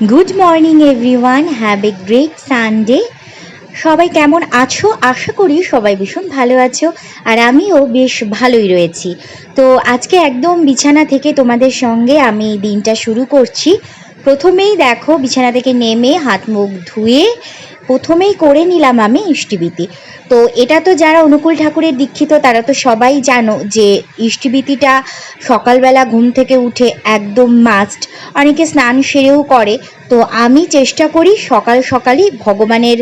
Good morning everyone have a great Sunday সবাই কেমন আছো? আশা করি সবাই ভীষণ ভালো আছো আর আমিও বেশ ভালোই রয়েছি। তো আজকে একদম বিছানা থেকে তোমাদের সঙ্গে আমি দিনটা শুরু করছি। প্রথমেই দেখো, বিছানা থেকে নেমে হাত মুখ ধুয়ে প্রথমেই করে নিলাম আমি ইষ্টিবীতি। তো এটা তো যারা অনুকূল ঠাকুরের দীক্ষিত, তারা তো সবাই জানো যে ইষ্টিবীতিটা সকালবেলা ঘুম থেকে উঠে একদম মাস্ট অনেকে স্নান সেরেও করে। তো আমি চেষ্টা করি সকাল সকালই ভগবানের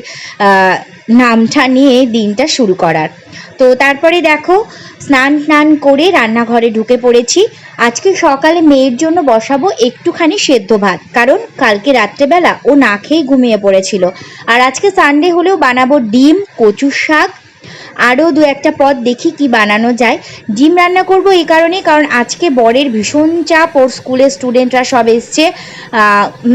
নামটা নিয়ে দিনটা শুরু করার। তো তারপরে দেখো, স্নান স্নান করে রান্নাঘরে ঢুকে পড়েছি। আজকে সকালে মেয়ের জন্য বসাবো একটুখানি সেদ্ধ ভাত, কারণ কালকে রাত্রেবেলা ও না খেয়ে ঘুমিয়ে পড়েছিল। আর আজকে সানডে হলেও বানাবো ডিম, কচুর শাক আরও দু একটা পদ দেখি কি বানানো যায়। ডিম রান্না করব এই কারণে কারণ আজকে বরের ভীষণ চাপ, ওর স্কুলের স্টুডেন্টরা সব এসছে।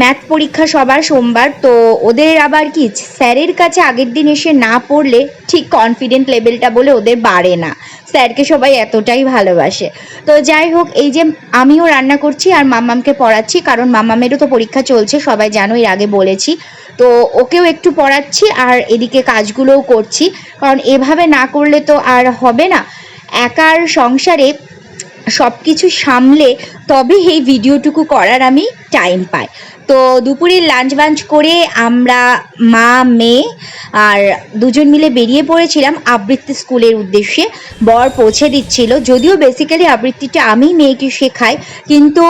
ম্যাথ পরীক্ষা সবার সোমবার, তো ওদের আবার কি, স্যারের কাছে আগের দিন এসে না পড়লে ঠিক কনফিডেন্ট লেভেলটা বলে ওদের বাড়ে না। স্যারকে সবাই এতটাই ভালোবাসে। তো যাই হোক, এই যে আমিও রান্না করছি আর মাম্মামকে পড়াচ্ছি, কারণ মাম্মামেরও তো পরীক্ষা চলছে, সবাই জানো এর আগে বলেছি। তো ওকেও একটু পড়াচ্ছি আর এদিকে কাজগুলোও করছি, কারণ এভাবে না করলে তো আর হবে না। একার সংসারে সব কিছু সামলে তবে এই ভিডিওটুকু করার আমি টাইম পাই। তো দুপুরের লাঞ্চ বাঞ্চ করে আমরা মা, মেয়ে আর দুজন মিলে বেরিয়ে পড়েছিলাম আবৃত্তি স্কুলের উদ্দেশ্যে। বর পৌঁছে দিচ্ছিল। যদিও বেসিক্যালি আবৃত্তিটা আমি মেয়েকে শেখাই, কিন্তু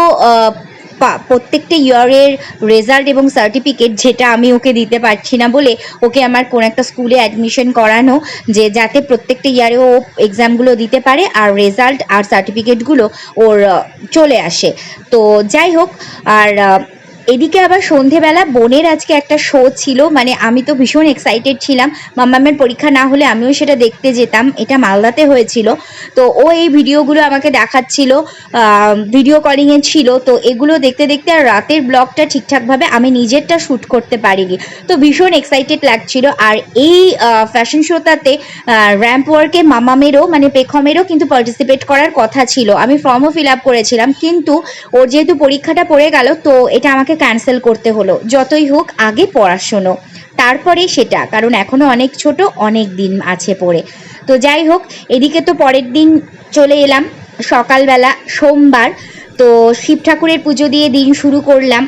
প্রত্যেকটা ইয়ারের রেজাল্ট এবং সার্টিফিকেট যেটা আমি ওকে দিতে পারছি না বলে ওকে আমার কোন একটা স্কুলে অ্যাডমিশন করানো, যে যাতে প্রত্যেকটা ইয়ারে ও এক্সামগুলো দিতে পারে আর রেজাল্ট আর সার্টিফিকেটগুলো ওর চলে আসে। তো যাই হোক, আর এদিকে আবার সন্ধেবেলা বোনের আজকে একটা শো ছিল মানে আমি তো ভীষণ এক্সাইটেড ছিলাম। মাম্মামের পরীক্ষা না হলে আমিও সেটা দেখতে যেতাম। এটা মালদাতে হয়েছিল। তো ও এই ভিডিওগুলো আমাকে দেখাচ্ছিল ভিডিও কলিংয়ে ছিল। তো এগুলো দেখতে দেখতে আর রাতের ব্লগটা ঠিকঠাকভাবে আমি নিজেরটা শ্যুট করতে পারিনি। তো ভীষণ এক্সাইটেড লাগছিল। আর এই ফ্যাশন শোটাতে র্যাম্প ওয়ার্কে মামামেরও মানে পেখমেরও কিন্তু পার্টিসিপেট করার কথা ছিল। আমি ফর্মও ফিল আপ করেছিলাম। কিন্তু ওর যেহেতু পরীক্ষাটা পড়ে গেল, তো এটা আমাকে ক্যান্সেল করতে হলো। যতই হোক, আগে পড়াশুনো। তারপরে সেটা, কারণ এখনও অনেক ছোট, অনেক দিন আছে পড়ে। তো যাই হোক, এদিকে তো পরের দিন চলে এলাম। সকালবেলা, সোমবার, তো শিব ঠাকুরের পুজো দিয়ে দিন শুরু করলাম।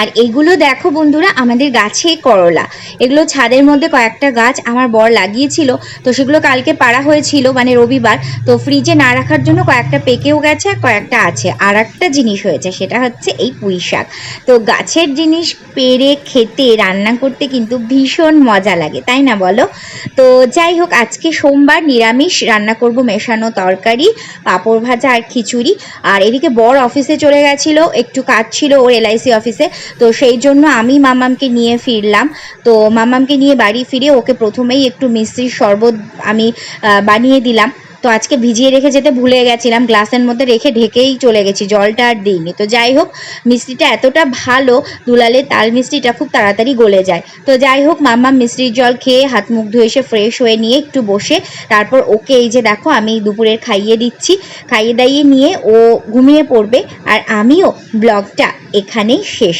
আর এগুলো দেখো বন্ধুরা, আমাদের গাছে করলা। এগুলো ছাদের মধ্যে কয়েকটা গাছ আমার বর লাগিয়েছিল, তো সেগুলো কালকে পাড়া হয়েছিল মানে রবিবার। তো ফ্রিজে না রাখার জন্য কয়েকটা পেকেও গেছে আর কয়েকটা আছে। আর একটা জিনিস হয়েছে, সেটা হচ্ছে এই পুঁই শাক। তো গাছের জিনিস পেরে খেতে, রান্না করতে কিন্তু ভীষণ মজা লাগে, তাই না বলো? তো যাই হোক, আজকে সোমবার নিরামিষ, রান্না করব মেশানো তরকারি, পাঁপড় ভাজা আর খিচুড়ি। আর এদিকে বর অফিসে চলে গেছিল, একটু কাজ ছিল ওর এলআইসি অফিসে তো সেই জন্য আমি মামামকে নিয়ে ফিরলাম। তো মামামকে নিয়ে বাড়ি ফিরে ওকে প্রথমেই একটু মিষ্টির শরবত আমি বানিয়ে দিলাম। তো আজকে ভিজিয়ে রেখে যেতে ভুলে গেছিলাম, গ্লাসের মধ্যে রেখে ঢেকেই চলে গেছি, জলটা আর দিইনি। তো যাই হোক, মিষ্টিটা এতটা ভালো, দুলালের তাল মিষ্টিটা খুব তাড়াতাড়ি গলে যায়। তো যাই হোক, মাম্মা মিষ্টির জল খেয়ে হাত মুখ ধুয়ে এসে ফ্রেশ হয়ে নিয়ে একটু বসে, তারপর ওকে এই যে দেখো, আমি দুপুরের খাইয়ে দিচ্ছি। খাইয়ে দাইয়ে নিয়ে ও ঘুমিয়ে পড়বে, আর আমিও ব্লগটা এখানেই শেষ